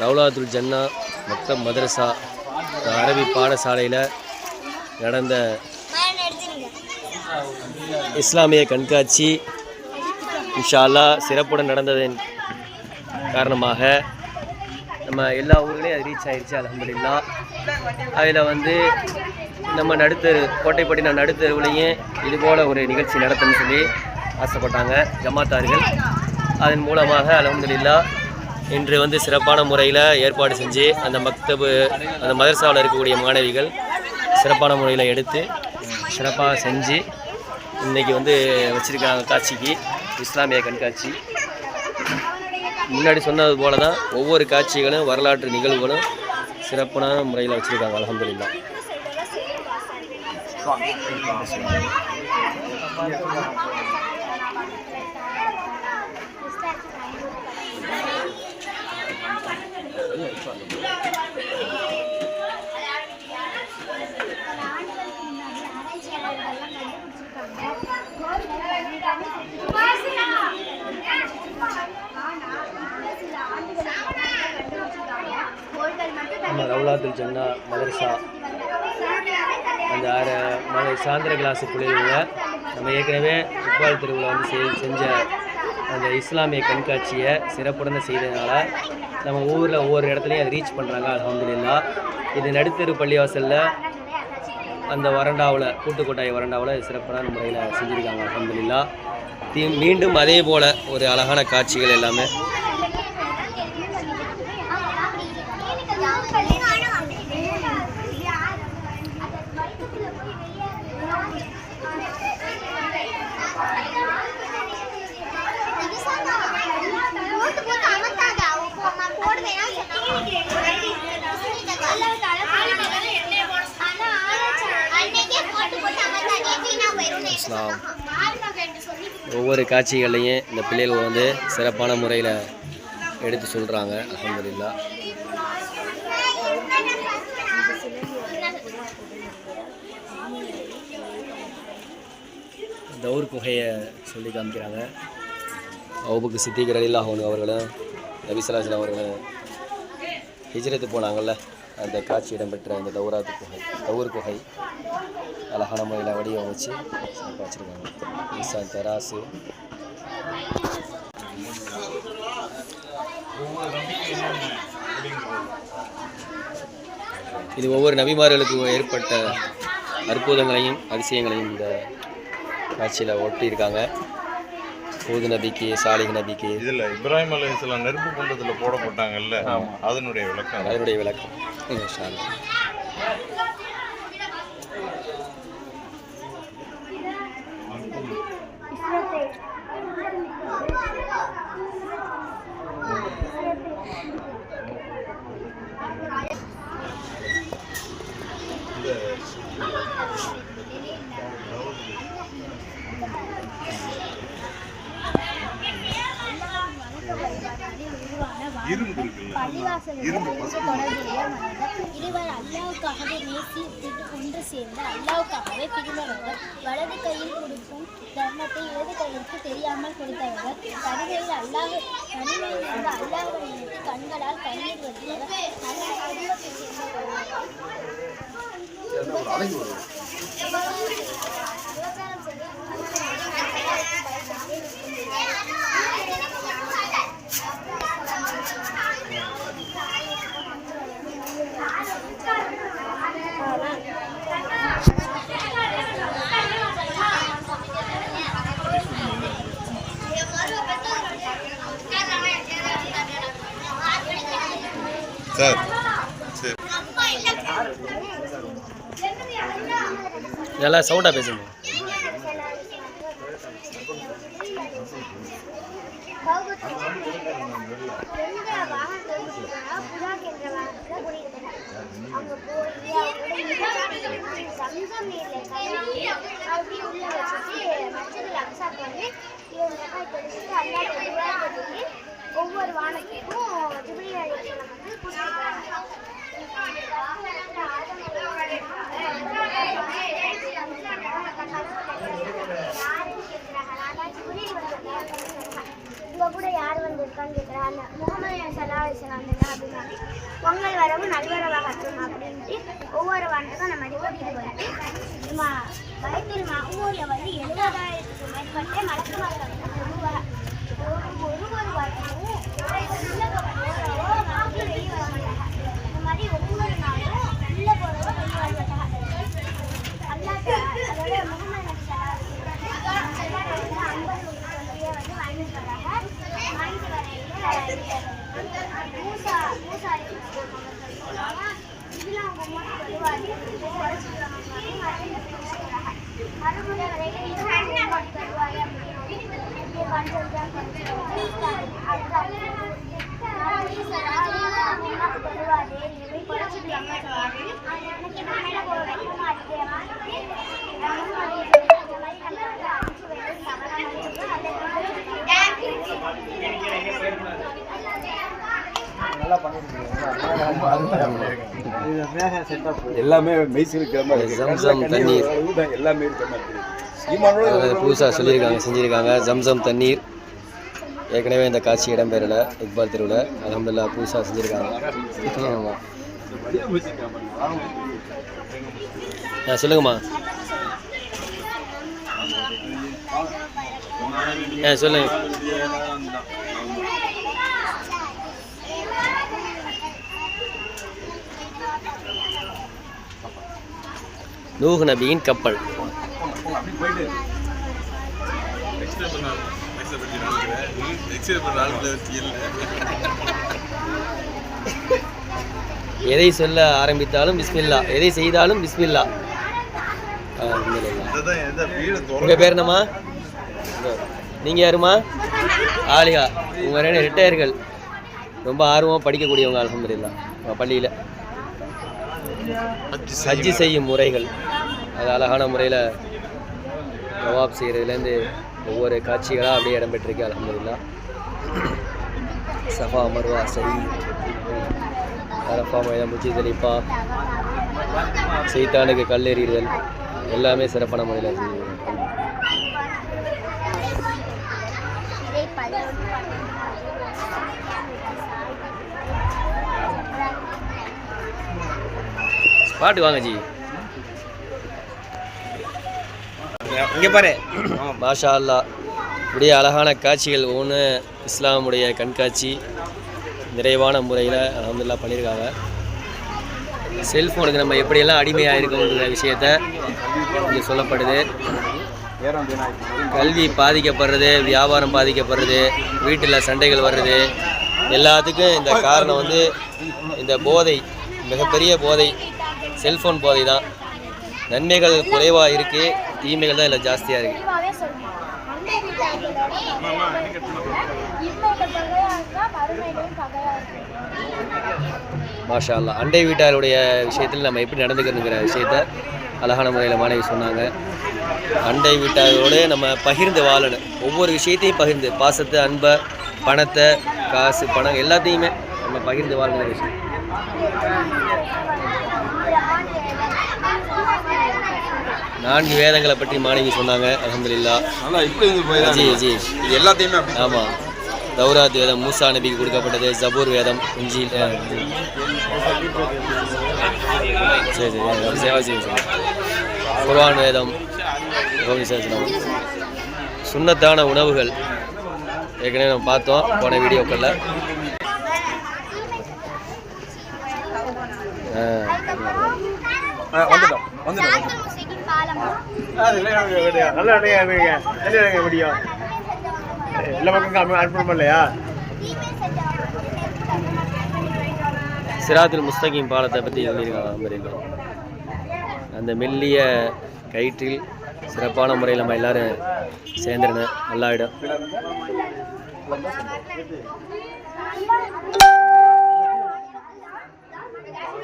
ரவுலாத்துல் ஜன்னா மக்தப் மதரசா அரபி பாடசாலையில் நடந்த இஸ்லாமிய கண்காட்சி இன்ஷால்லா அல்லாஹ் சிறப்புடன் நடந்ததன் காரணமாக நம்ம எல்லா ஊர்லேயும் அது ரீச் ஆயிடுச்சு அலமதுல்லா அதில் வந்து நம்ம நடுத்தரு கோட்டைப்பட்டினம் நடுத்தருவுலையும் இதுபோல் ஒரு நிகழ்ச்சி நடத்தணும்னு சொல்லி ஆசைப்பட்டாங்க ஜமாத்தார்கள். அதன் மூலமாக அலமதுல்லா இன்று வந்து சிறப்பான முறையில் ஏற்பாடு செஞ்சு அந்த மக்தபு அந்த மதர்சாவில் இருக்கக்கூடிய மாணவிகள் சிறப்பான முறையில் எடுத்து சிறப்பாக செஞ்சு இன்றைக்கி வந்து வச்சுருக்காங்க காட்சிக்கு இஸ்லாமிய கண்காட்சி. முன்னாடி சொன்னது போல தான் ஒவ்வொரு காட்சிகளும் வரலாற்று நிகழ்வுகளும் சிறப்பான முறையில் வச்சுருக்காங்க அலமதுல்லா நம்ம ரவுலாத்துல் ஜன்னா மதரசா. அந்த அரை மத சாயந்தர கிளாஸு பிள்ளைங்க நம்ம ஏற்கனவே இக்பால் திருவிழா வந்து செய் செஞ்ச அந்த இஸ்லாமிய கண்காட்சியை சிறப்புடன் செய்ததுனால நம்ம ஊரில் ஒவ்வொரு இடத்துலையும் அதை ரீச் பண்ணுறாங்க அலமதுல்லா இது நடுத்தெரு பள்ளிவாசலில் அந்த வறண்டாவில் கூட்டுக்கோட்டாய் வறண்டாவில் சிறப்பான முறையில் செஞ்சுருக்காங்க அலமதுல்லா தீ மீண்டும் அதே போல் ஒரு அழகான காட்சிகள் எல்லாமே ஒவ்வொரு காட்சிகளையும் இந்த பிள்ளைகள் வந்து சிறப்பான முறையில் எடுத்து சொல்கிறாங்க அலமதுல்லா தௌர் குகையை சொல்லி காமிக்கிறாங்க. அவுபுக்கு சித்திகர் அலில்லாஹன் அவர்களும் நபிசலாசலம் அவர்களும் ஹிஜ்ரத்து போனாங்கள்ல அந்த காட்சி இடம்பெற்ற அந்த தௌராத்து குகை தௌர் குகை அழகான முறையில் வடிவமைச்சு வச்சுருக்காங்க தெராசு. இது ஒவ்வொரு நபிமார்களுக்கும் ஏற்பட்ட அற்புதங்களையும் அதிசயங்களையும் இந்த காட்சியில் ஒட்டியிருக்காங்க. ஊது நபிக்கு சாலிக் நபிக்கு. இதுல இப்ராஹிம் அலைஹிஸ்ஸலாம் நெருப்பு குண்டத்துல போடப்பட்டாங்கல்ல அதனுடைய விளக்கம். அதனுடைய விளக்கம். இன்ஷா இரும்பு இருக்குல்ல மனிதர் இருவர் அல்லாவுக்காகவே நேசி ஒன்று சேர்ந்து அல்லாவுக்காகவே பிரிந்தவர்கள் வலது கையில் கொடுக்கும் தர்மத்தை இடது கையிற்கு தெரியாமல் கொடுத்தவர்கள் தனிமையில் அல்லாஹ் தனிமையில் இருந்து அல்லாஹை கண்களால் கண்ணீர் வடித்தவர் நல்ல குடும்பத்தை சேர்ந்தவர்கள் சார் சரி நல்லா சவுண்டாக பேசுங்க. ஒவ்வொரு வானத்துக்கும் ஜிபிலி அலிஸ்லாம் வந்து கொடுத்துருக்காங்க இருக்கான்னு கேட்குறேன் அந்த முகமது சல்லா அலிஸ்லாம் அப்படின்னா பொங்கல் வரவு நல்வரவாகட்டும் அப்படின்ட்டு ஒவ்வொரு வாரத்துக்கும் நம்ம மாதிரி கூட்டிகிட்டு போயிட்டு மா வயத்தில் ஊரில் வந்து எழுபதாயிரத்துக்கு மேற்பட்ட மலக்கு வந்து ஒரு ஒரு வாரமும் மாதிரி ஒவ்வொரு நாளும் நல்ல பொருளும் வெளியே வர அல்லாட்ட வரையில மூசா மூசா அலைஹிஸ்ஸலாம் அவர்கள் சொல்றாங்க இதுல அவங்க மூணு வருவாரு மறுமுறை வரையில இது வருவாரு அப்படின்னு பண்றதுதான் வருவாரு நீங்க போய் குறைச்சிக்கலாமா எனக்கு என்ன மேல போற வைக்கமா இருக்கு எல்லாமே மெய்சிலுக்கிற மாதிரி இருக்கு. ஜம்சம் தண்ணீர். எல்லாமே இருக்கிற மாதிரி புதுசாக சொல்லியிருக்காங்க செஞ்சுருக்காங்க. ஜம்சம் தண்ணீர். ஏற்கனவே இந்த காட்சி இடம்பெறல இக்பால் தெருவில். அலமதுல்லா புதுசாக செஞ்சுருக்காங்க. ஆமாம் ஆ சொல்லுங்கம்மா. ஆ சொல்லுங்க. நூஹ் நபியின் கப்பல். எதை சொல்ல ஆரம்பித்தாலும் பிஸ்மில்லா எதை செய்தாலும் பிஸ்மில்லா. உங்க பேர் என்னம்மா? நீங்க யாருமா ஆலியா உங்க ரெண்டு ரிட்டையர்கள் ரொம்ப ஆர்வமாக படிக்கக்கூடியவங்க அலமதுல்லா பள்ளியில். சஜ்ஜி செய்யும் முறைகள். அது அழகான முறையில் நவாப் செய்கிறதுலேருந்து ஒவ்வொரு காட்சிகளாக அப்படியே இடம்பெற்றிருக்கு அலமதுல்லா சஃபா மர்வா சரி அரஃபா மைதா முச்சி தெளிப்பா செய்தானுக்கு கல்லெறிதல் எல்லாமே சிறப்பான முறையில் செஞ்சுருக்காங்க இதை பதினொன்று பாட்டு வாங்க ஜி. இங்கே பாரு. மாஷா அல்லா இப்படியே அழகான காட்சிகள் ஒன்று இஸ்லாமுடைய கண்காட்சி நிறைவான முறையில் அலமதுல்லா பண்ணியிருக்காங்க. செல்ஃபோனுக்கு நம்ம எப்படியெல்லாம் அடிமையாக இருக்கோன்ற விஷயத்த இங்கே சொல்லப்படுது. கல்வி பாதிக்கப்படுறது வியாபாரம் பாதிக்கப்படுறது வீட்டில் சண்டைகள் வர்றது எல்லாத்துக்கும் இந்த காரணம் வந்து இந்த போதை மிகப்பெரிய போதை. செல்ஃபோன் போதை தான் நன்மைகள் குறைவாக இருக்குது தீமைகள் தான் இதில் ஜாஸ்தியாக இருக்குது மாஷா அல்லா அண்டை வீட்டாருடைய விஷயத்தில் நம்ம எப்படி நடந்துக்கிறதுங்கிற விஷயத்த அழகான முறையில் மாணவி சொன்னாங்க அண்டை வீட்டாரோடு நம்ம பகிர்ந்து வாழணும் ஒவ்வொரு விஷயத்தையும் பகிர்ந்து பாசத்தை அன்பை பணத்தை காசு பணம் எல்லாத்தையுமே நம்ம பகிர்ந்து வாழ்கிற விஷயம் நான்கு வேதங்களை பற்றி மாணவி சொன்னாங்க அலமதுல்லா ஜி ஜி. இது எல்லாத்தையுமே ஆமாம் தௌராத் வேதம் மூசா நபிக்கு கொடுக்கப்பட்டது ஜபூர் வேதம் இஞ்சில். அஹ், சரி சரி. சேவா செய்யும் சொல்லு குர்ஆன் வேதம் சுண்ணத்தான உணவுகள். ஏற்கனவே நம்ம பார்த்தோம் போன வீடியோக்களில். வந்துட்டோம் வந்துட்டோம். நல்ல இடையா இருங்க. நல்ல முடியும். எல்லா பக்கம் அனுப்பணும் இல்லையா? சிராத்துல் முஸ்தகிம் பாலத்தை பற்றி சொல்லியிருக்காங்க அமெரிக்கா அந்த மெல்லிய கயிற்றில் சிறப்பான முறையில் நம்ம எல்லாரும் சேர்ந்துருந்தேன் நல்லா இடம் நபியொலி கல்யாணம் நபியொலி கல்யாணம் இது எளிமையாக இருக்கும் அது ஆனா-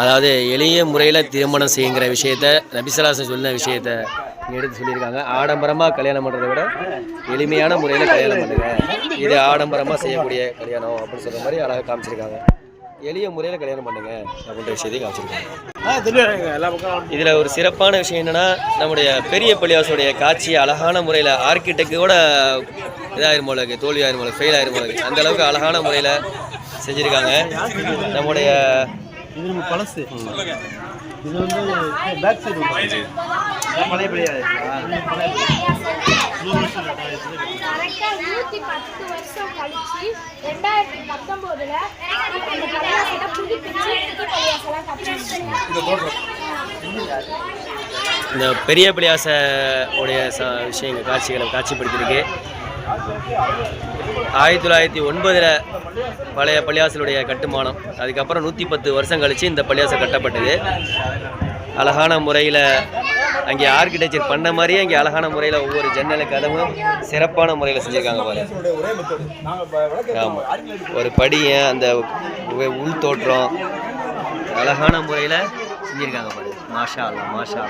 அதாவது எளிய முறையில் திருமணம் செய்யுங்கிற விஷயத்த நபிசலாசன் சொன்ன விஷயத்த எடுத்து சொல்லியிருக்காங்க. ஆடம்பரமாக கல்யாணம் பண்ணுறதை விட எளிமையான முறையில் கல்யாணம் பண்ணுங்க. இது ஆடம்பரமாக செய்யக்கூடிய கல்யாணம் அப்படின்னு சொல்கிற மாதிரி அழகாக காமிச்சிருக்காங்க. எளிய முறையில் கல்யாணம் பண்ணுங்க அப்படின்ற விஷயத்தையும் காமிச்சிருக்காங்க. எல்லா பக்கம் இதில் ஒரு சிறப்பான விஷயம் என்னென்னா நம்முடைய பெரிய பள்ளியாசுடைய காட்சி அழகான முறையில் ஆர்கிடெக்டோட இதாயிரும் போல இருக்கு தோல்வி ஆயிரும் போல ஃபெயில் ஆயிரும் போல அந்த அளவுக்கு அழகான முறையில் செஞ்சுருக்காங்க. நம்முடைய இது நம்ம பழசு. இது வந்து பேக் சைடு பழைய பழைய நூற்றி பத்து வருஷம் கழிச்சு ரெண்டாயிரத்தி அந்த பள்ளியாசலை புதுப்பிச்சு புது பள்ளியாசலாம் கட்டினாங்க இந்த பெரிய பள்ளியாச உடைய ச விஷயங்கள் காட்சிகளை காட்சிப்படுத்தியிருக்கு. ஆயிரத்தி தொள்ளாயிரத்தி ஒன்பதில் பழைய பள்ளியாசலுடைய கட்டுமானம். அதுக்கப்புறம் நூற்றி பத்து வருஷம் கழித்து இந்த பள்ளியாசல் கட்டப்பட்டது. அழகான முறையில் அங்கே ஆர்கிடெக்சர் பண்ண மாதிரியே அங்கே அழகான முறையில் ஒவ்வொரு ஜன்னலுக்கு கதவும் சிறப்பான முறையில் செஞ்சுருக்காங்க பாரு. ஆமாம் ஒரு படியை அந்த உள் தோற்றம் அழகான முறையில் செஞ்சுருக்காங்க பாரு. மாஷா அல்லா மாஷா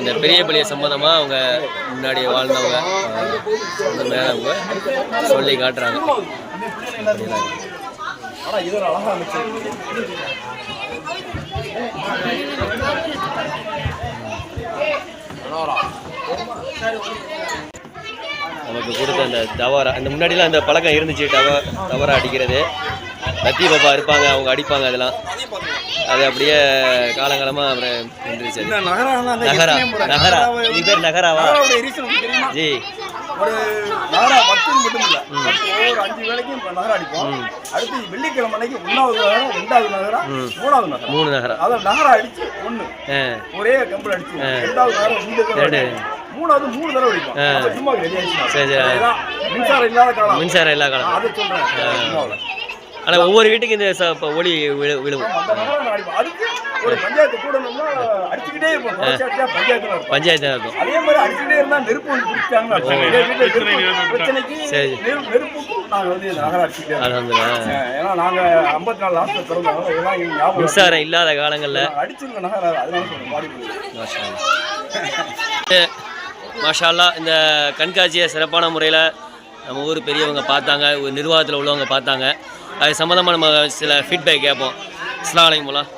இந்த பெரிய பள்ளிய சம்மந்தமாக அவங்க முன்னாடி வாழ்ந்தவங்க அந்த மேலே அவங்க சொல்லி காட்டுறாங்க. ஆனா இது ஒரு அழகா அமைச்சு நமக்கு கொடுத்த அந்த தவறா அந்த முன்னாடிலாம் அந்த பழக்கம் இருந்துச்சு டவ தவறா அடிக்கிறது. லத்தி பாப்பா இருப்பாங்க அவங்க அடிப்பாங்க அதெல்லாம். அது அப்படியே காலங்காலமாக அப்புறம் அது. நகரா நகரா. இது பேர் நகராவா? ஜி. ஒரு நகரா பத்து மட்டும் இல்ல. ஒவ்வொரு அஞ்சு வேலைக்கும் இப்ப நகரம் அடிப்போம். அடுத்து வெள்ளிக்கிழமை அன்னைக்கு ஒன்னாவது நகரம் ரெண்டாவது நகரம் மூணாவது நகரம் மூணு நகரா. அதான் நகரம் அடிச்சு ஆ. ஒரே கம்பல் அடிச்சு. ரெண்டாவது நகரம் ரெண்டு. மூணாவது மூணு தடவை அடிப்போம் சும்மா சரி, சரி. மின்சாரம் இல்லாத காலம். மின்சாரம் எல்லா காலம். அதை சொல்றேன். ஆனால் ஒவ்வொரு வீட்டுக்கு இந்த ஒளி விழு விழுவும். ஒரு பஞ்சாயத்து கூடணும்னா அடிச்சுக்கிட்டே இருப்போம். தொடர்ச்சி அடிச்சா பஞ்சாயத்து இருக்கும் அதே மாதிரி இருந்தா நெருப்பு வந்து பிரச்சனைக்கு நெருப்புக்கும் நாங்க வந்து ஏன்னா நாங்க ஐம்பத்தி நாலு இதெல்லாம். மின்சாரம் இல்லாத காலங்களில். அடிச்சிருந்த நகரம் அதனால சொல்றேன். பாடி மாஷால்லா இந்த கண்காட்சியை சிறப்பான முறையில் நம்ம ஊர் பெரியவங்க பார்த்தாங்க ஒரு நிர்வாகத்தில் உள்ளவங்க பார்த்தாங்க. அது சம்மந்தமாக நம்ம சில ஃபீட்பேக் கேட்போம். அஸ்லாம் வலைக்கம் மூலம்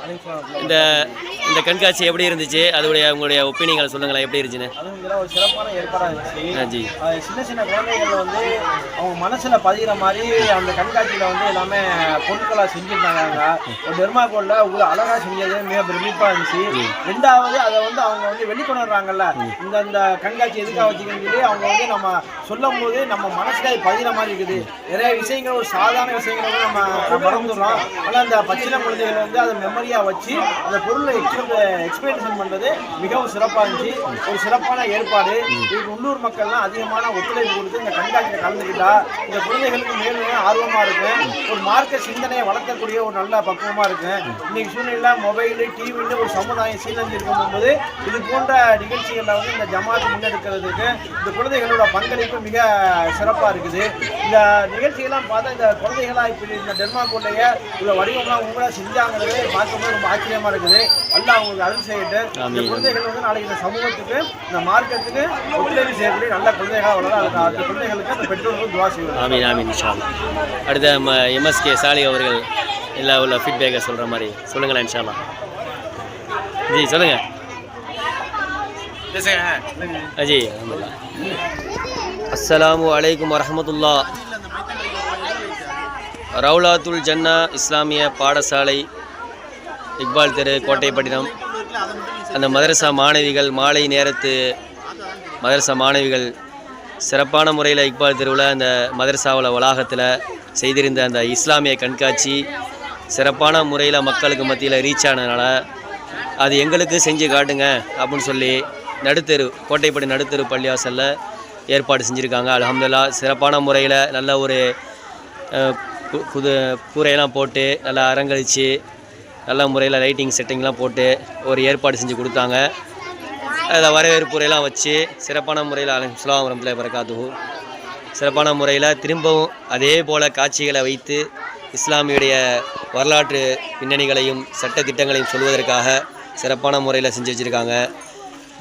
இந்த இந்த கண்காட்சி எப்படி இருந்துச்சு? அதோடைய உங்களுடைய ஒப்பீனியங்களை சொல்லுங்களேன் எப்படி இருந்துச்சுன்னு. அதுவும் இதெல்லாம் ஒரு சிறப்பான ஏற்பாடாக இருந்துச்சு. ஆ, ஜி. அது சின்ன சின்ன குழந்தைகள் வந்து அவங்க மனசுல பதிகிற மாதிரி அந்த கண்காட்சியில வந்து எல்லாமே பொருட்களா செஞ்சிருந்தாங்க. அவங்க ஒரு டெர்மாகோல்ல உள்ள அழகா செஞ்சது மிக பிரமிப்பா இருந்துச்சு. ரெண்டாவது அதை வந்து அவங்க வந்து வெளிக்கொணர்றாங்கல்ல. இந்த இந்த கண்காட்சி எதுக்காக வச்சுக்கன்னு சொல்லி அவங்க வந்து நம்ம சொல்லும் போது நம்ம மனசுல அது பதிகிற மாதிரி இருக்குது. நிறைய விஷயங்கள் ஒரு சாதாரண விஷயங்களை வந்து நம்ம மறந்துடுறோம். ஆனால் அந்த பச்சில குழந்தைகள் வந்து அதை மெமரியா வச்சு அந்த பொருளை எக்ஸ்பிளேஷன் பண்ணுறது மிகவும் சிறப்பாக இருந்துச்சு. ஒரு சிறப்பான ஏற்பாடு. இதுக்கு உள்ளூர் மக்கள்லாம் அதிகமான ஒத்துழைப்பு கொடுத்து இந்த கண்காட்சியில் கலந்துக்கிட்டா இந்த குழந்தைகளுக்கு மேலும் ஆர்வமாக இருக்கும். ஒரு மார்க்க சிந்தனையை வளர்க்கக்கூடிய ஒரு நல்ல பக்குவமாக இருக்கும். இன்னைக்கு சூழ்நிலை மொபைலு டிவின்னு ஒரு சமுதாயம் சீரழிஞ்சிருக்கும் போது இது போன்ற நிகழ்ச்சிகளில் வந்து இந்த ஜமாத் முன்னெடுக்கிறதுக்கு இந்த குழந்தைகளோட பங்களிப்பு மிக சிறப்பாக இருக்குது. இந்த நிகழ்ச்சியெல்லாம் பார்த்தா இந்த குழந்தைகளாக இப்படி இந்த டென்மார்க்குடைய உள்ள வடிவம்லாம் உங்களா செஞ்சாங்கிறது பார்க்கும்போது ரொம்ப ஆச்சரியமாக இருக்குது. அல்லாஹ் அவங்களுக்கு அருள் செய்யிட்டு இந்த. குழந்தைகள் வந்து நாளைக்கு இந்த சமூகத்துக்கு இந்த மார்க்கத்துக்கு ஒத்துழைப்பு செய்யக்கூடிய நல்ல குழந்தைகளா வளர அதுக்கு அந்த குழந்தைகளுக்கு அந்த பெற்றோர்களுக்கு துவா செய்வாங்க ஆமீன் ஆமீன் இன்ஷா அல்லாஹ். அடுத்த நம்ம எம்எஸ்கே சாலி அவர்கள் எல்லா உள்ள ஃபீட்பேக்கை சொல்கிற மாதிரி சொல்லுங்களேன் இன்ஷா அல்லாஹ். ஜி சொல்லுங்கள் அஜி அல்ஹம்துலில்லாஹ். அஸ்ஸலாமு அலைக்கும் வரஹமத்துல்லா ரவுலாத்துல் ஜன்னா இஸ்லாமிய பாடசாலை இக்பால் தெரு கோட்டைப்பட்டினம் அந்த மதரசா மாணவிகள் மாலை நேரத்து மதரசா மாணவிகள் சிறப்பான முறையில் இக்பால் தெருவில் அந்த மதரசாவில் வளாகத்தில் செய்திருந்த அந்த இஸ்லாமிய கண்காட்சி சிறப்பான முறையில் மக்களுக்கு மத்தியில் ரீச் ஆனதுனால அது எங்களுக்கு செஞ்சு காட்டுங்க அப்படின்னு சொல்லி நடுத்தெரு கோட்டைப்படி நடுத்தெரு பள்ளிவாசலில் ஏற்பாடு செஞ்சுருக்காங்க. அலமதுல்லா சிறப்பான முறையில் நல்ல ஒரு புது கூரையெல்லாம் போட்டு நல்லா அரங்கழித்து நல்ல முறையில் லைட்டிங் செட்டிங்லாம் போட்டு ஒரு ஏற்பாடு செஞ்சு கொடுத்தாங்க. அதில் வரவேற்புரையெல்லாம் வச்சு சிறப்பான முறையில் அலமஸ்லாம் வரமத்துல வரகாத்து சிறப்பான முறையில் திரும்பவும் அதே போல் காட்சிகளை வைத்து இஸ்லாமியுடைய வரலாற்று பின்னணிகளையும் சட்ட திட்டங்களையும் சொல்வதற்காக சிறப்பான முறையில் செஞ்சு வச்சுருக்காங்க.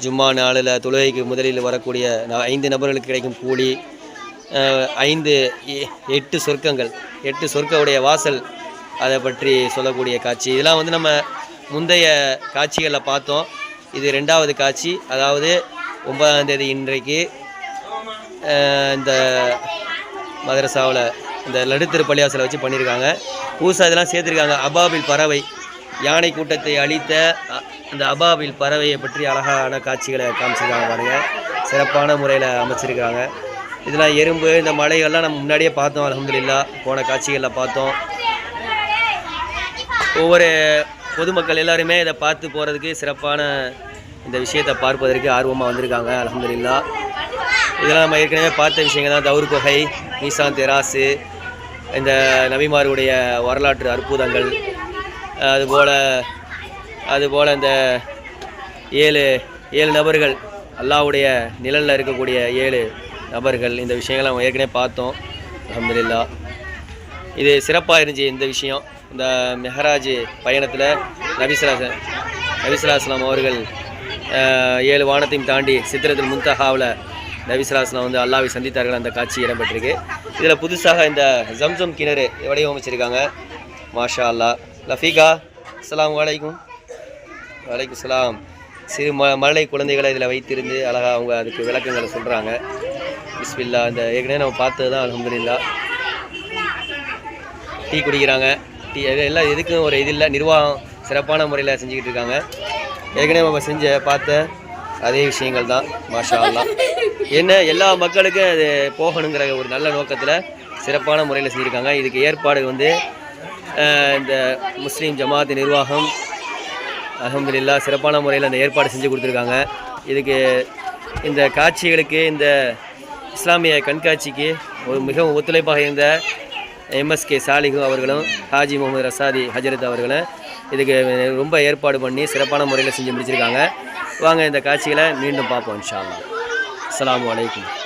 ஜும்மா நாளில் தொழுகைக்கு முதலில் வரக்கூடிய ந- ஐந்து நபர்களுக்கு கிடைக்கும் கூலி ஐந்து எ- எட்டு சொர்க்கங்கள் எட்டு சொர்க்கவுடைய வாசல் அதை பற்றி சொல்லக்கூடிய காட்சி. இதெல்லாம் வந்து நம்ம முந்தைய காட்சிகளில் பார்த்தோம். இது ரெண்டாவது காட்சி. அதாவது ஒன்பதாம் தேதி இன்றைக்கு இந்த மதரசாவில் இந்த லடுத்திரு பள்ளியாசலை வச்சு பண்ணியிருக்காங்க பூசா இதெல்லாம் சேர்த்துருக்காங்க. அபாபில் பறவை யானை கூட்டத்தை அழித்த அ- அந்த அபாபில் பறவையை பற்றி அழகான காட்சிகளை காமிச்சிருக்காங்க பாருங்கள் சிறப்பான முறையில் அமைச்சிருக்காங்க. இதெல்லாம் எறும்பு இந்த மலைகள்லாம் நம்ம முன்னாடியே பார்த்தோம் அலமதுல்லா போன காட்சிகளில் பார்த்தோம். ஒவ்வொரு பொதுமக்கள் எல்லாருமே இதை பார்த்து போகிறதுக்கு சிறப்பான இந்த விஷயத்தை பார்ப்பதற்கு ஆர்வமாக வந்திருக்காங்க அலமதுல்லா இதெல்லாம் நம்ம ஏற்கனவே பார்த்த விஷயங்கள் தான். தவுர் குகை மீசான் தெராசு இந்த நபிமாருடைய வரலாற்று அற்புதங்கள் அதுபோல் அதுபோல் இந்த ஏழு ஏழு நபர்கள் அல்லாஹ்வுடைய நிழலில் இருக்கக்கூடிய ஏழு நபர்கள் இந்த விஷயங்களை நம்ம ஏற்கனவே பார்த்தோம் அலமதுல்லா இது சிறப்பாக இருந்துச்சு இந்த விஷயம். இந்த மெஹராஜ் பயணத்தில் நபிசலாசன் நபிசலாஸ்லாம் அவர்கள் ஏழு வானத்தையும் தாண்டி சித்திரத்தில் முன்தஹாவில் நபிசலாஸ்லாம் வந்து அல்லாவை சந்தித்தார்கள். அந்த காட்சி இடம்பெற்றிருக்கு. இதில் புதுசாக இந்த ஜம்சம் கிணறு வடிவமைச்சிருக்காங்க. மாஷா அல்லா லஃபீகா அஸ்லாம் வலைக்கும் வலைக்கும் சலாம். சிறு ம மழலை குழந்தைகளை இதில் வைத்திருந்து அழகாக அவங்க அதுக்கு விளக்கங்களை சொல்கிறாங்க பிஸ்மில்லா இந்த ஏற்கனவே நம்ம பார்த்தது தான் அலமதுல்லா டீ குடிக்கிறாங்க. டீ எல்லாம் எதுக்கும் ஒரு இது இல்லை. நிர்வாகம் சிறப்பான முறையில் செஞ்சுக்கிட்டு இருக்காங்க. ஏற்கனவே நம்ம செஞ்ச பார்த்த அதே விஷயங்கள் தான் மாஷா அல்லாஹ் என்ன எல்லா மக்களுக்கும் அது போகணுங்கிற ஒரு நல்ல நோக்கத்தில் சிறப்பான முறையில் செஞ்சுருக்காங்க. இதுக்கு ஏற்பாடு வந்து இந்த முஸ்லீம் ஜமாத்து நிர்வாகம் அல்ஹம்துலில்லா சிறப்பான முறையில் அந்த ஏற்பாடு செஞ்சு கொடுத்துருக்காங்க. இதுக்கு இந்த காட்சிகளுக்கு இந்த இஸ்லாமிய கண்காட்சிக்கு ஒரு மிகவும் ஒத்துழைப்பாக இருந்த எம்எஸ்கே சாலிஹு அவர்களும் ஹாஜி முகமது ரசாதி ஹஜரத் அவர்களும் இதுக்கு ரொம்ப ஏற்பாடு பண்ணி சிறப்பான முறையில் செஞ்சு முடிச்சிருக்காங்க. வாங்க இந்த காட்சிகளை மீண்டும் பார்ப்போம் இன்ஷா அல்லாஹ். அஸ்ஸலாமு